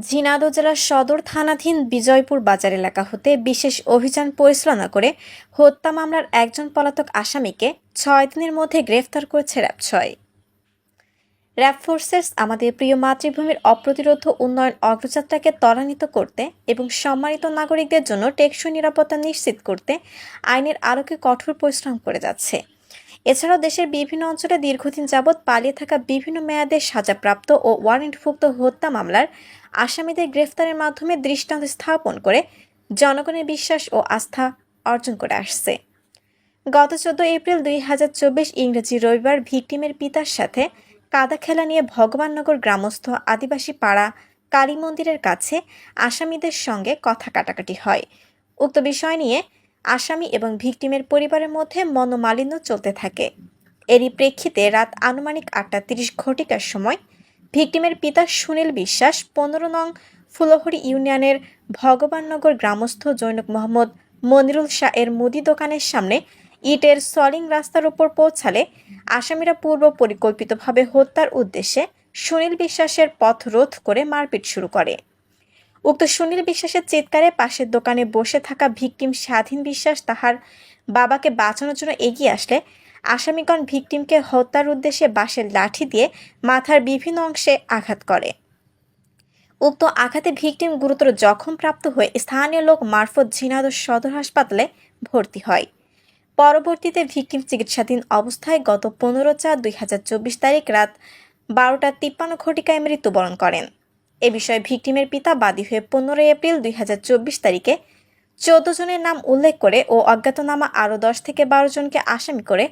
ঝিনাইদহ জেলার সদর থানাধীন বিজয়পুর বাজার এলাকা হতে বিশেষ অভিযান পরিচালনা করে হত্যা মামলার একজন পলাতক আসামিকে ছয় দিনের মধ্যে গ্রেফতার করেছে র্যাব ছয়। র্যাব ফোর্সেস আমাদের প্রিয় মাতৃভূমির অপ্রতিরোধ উন্নয়ন অগ্রযাত্রাকে ত্বরান্বিত করতে এবং সম্মানিত নাগরিকদের জন্য টেকসই নিরাপত্তা নিশ্চিত করতে আইনের আলোকে কঠোর পরিশ্রম করে যাচ্ছে। এছাড়াও দেশের বিভিন্ন অঞ্চলে দীর্ঘদিন যাবৎ পালিয়ে থাকা বিভিন্ন মেয়াদে সাজাপ্রাপ্ত ও ওয়ারেন্টভুক্ত হত্যা মামলার আসামিদের গ্রেফতারের মাধ্যমে দৃষ্টান্ত স্থাপন করে জনগণের বিশ্বাস ও আস্থা অর্জন করে আসছে। গত চোদ্দ এপ্রিল দুই হাজার চব্বিশ ইংরেজি রবিবার ভিকটিমের পিতার সাথে কাদা খেলা নিয়ে ভগবাননগর গ্রামস্থ আদিবাসী পাড়া কালী মন্দিরের কাছে আসামিদের সঙ্গে কথা কাটাকাটি হয়। উক্ত বিষয় নিয়ে আসামি এবং ভিকটিমের পরিবারের মধ্যে মনোমালিন্য চলতে থাকে। এরই প্রেক্ষিতে রাত আনুমানিক আটটা তিরিশ ঘটিকার সময় ভিকটিমের পিতা সুনীল বিশ্বাস পনেরো নং ফুলহরি ইউনিয়নের ভগবাননগর গ্রামস্থ জৈনক মোহাম্মদ মনিরুল শাহ এর মুদি দোকানের সামনে ইটের সলিং রাস্তার উপর পৌঁছালে আসামিরা পূর্ব পরিকল্পিতভাবে হত্যার উদ্দেশ্যে সুনীল বিশ্বাসের পথ রোধ করে মারপিট শুরু করে। উক্ত সুনীল বিশ্বাসের চিৎকারে পাশের দোকানে বসে থাকা ভিকটিম স্বাধীন বিশ্বাস তাহার বাবাকে বাঁচানোর জন্য এগিয়ে আসলে। আসামিগণ ভিকটিমকে হত্যার উদ্দেশ্যে বাঁশের লাঠি দিয়ে মাথার বিভিন্ন অংশে আঘাত করে। উক্ত আঘাতে ভিকটিম গুরুতর জখম প্রাপ্ত হয়ে স্থানীয় লোক মারফত ঝিনাইদহ সদর হাসপাতালে ভর্তি হয়। পরবর্তীতে ভিকটিম চিকিৎসাধীন অবস্থায় গত পনেরো চার দুই হাজার চব্বিশ তারিখ রাত বারোটা তিপ্পান্ন ঘটিকায় মৃত্যুবরণ করেন। এ বিষয়ে ভিকটিমের পিতা বাদী হয়ে পনেরোই এপ্রিল দুই হাজার চব্বিশ তারিখে চোদ্দ জনের নাম উল্লেখ করে ও অজ্ঞাতনামা আরও দশ থেকে বারো জনকে আসামি করে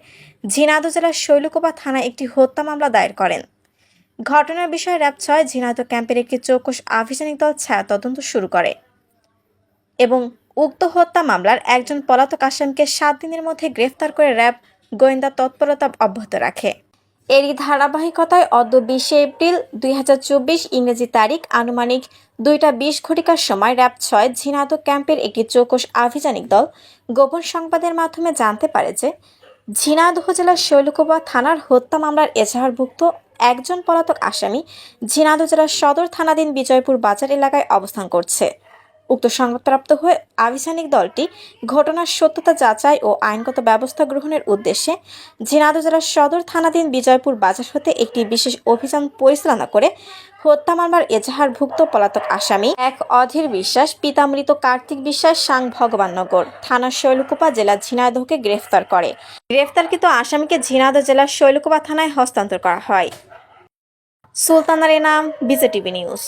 ঝিনাইদহ জেলার শৈলকুপা থানায় একটি হত্যা মামলা দায়ের করেন। ঘটনার বিষয়ে র্যাব ছয় ঝিনাইদহ ক্যাম্পের একটি চৌকস আভিযানিক দল ছায়া তদন্ত শুরু করে এবং উক্ত হত্যা মামলার একজন পলাতক আসামিকে সাত দিনের মধ্যে গ্রেফতার করে র্যাব গোয়েন্দা তৎপরতা অব্যাহত রাখে। এরই ধারাবাহিকতায় অদ্য বিশে এপ্রিল দুই হাজার চব্বিশ ইংরেজি তারিখ আনুমানিক দুইটা বিশ ঘটিকার সময় র্যাব ছয় ঝিনাইদহ ক্যাম্পের একটি চৌকস আভিযানিক দল গোপন সংবাদের মাধ্যমে জানতে পারে যে ঝিনাইদহ জেলার শৈলকুপা থানার হত্যা মামলার এজাহারভুক্ত একজন পলাতক আসামি ঝিনাইদহ জেলার সদর থানাধীন বিজয়পুর বাজার এলাকায় অবস্থান করছে। উক্ত সংবাদপ্রাপ্ত হয়ে আভিযানিক দলটি ঘটনার সত্যতা যাচাই ও আইনগত ব্যবস্থা গ্রহণের উদ্দেশ্যে ঝিনাদু জেলার সদর থানাধীন বিজয়পুর বাজার হতে একটি বিশেষ অভিযান পরিচালনা করে হত্যা মামলার এজাহারভুক্ত পলাতক আসামি, এক অধীর বিশ্বাস, পিতামৃত কার্তিক বিশ্বাস, সাং ভগবাননগর থানা শৈলকুপা জেলা ঝিনাইদহকে গ্রেফতার করে। গ্রেফতারকৃত আসামিকে ঝিনাইদহ জেলার শৈলকুপা থানায় হস্তান্তর করা হয়। সুলতানার এনাম বিজেটিভি নিউজ।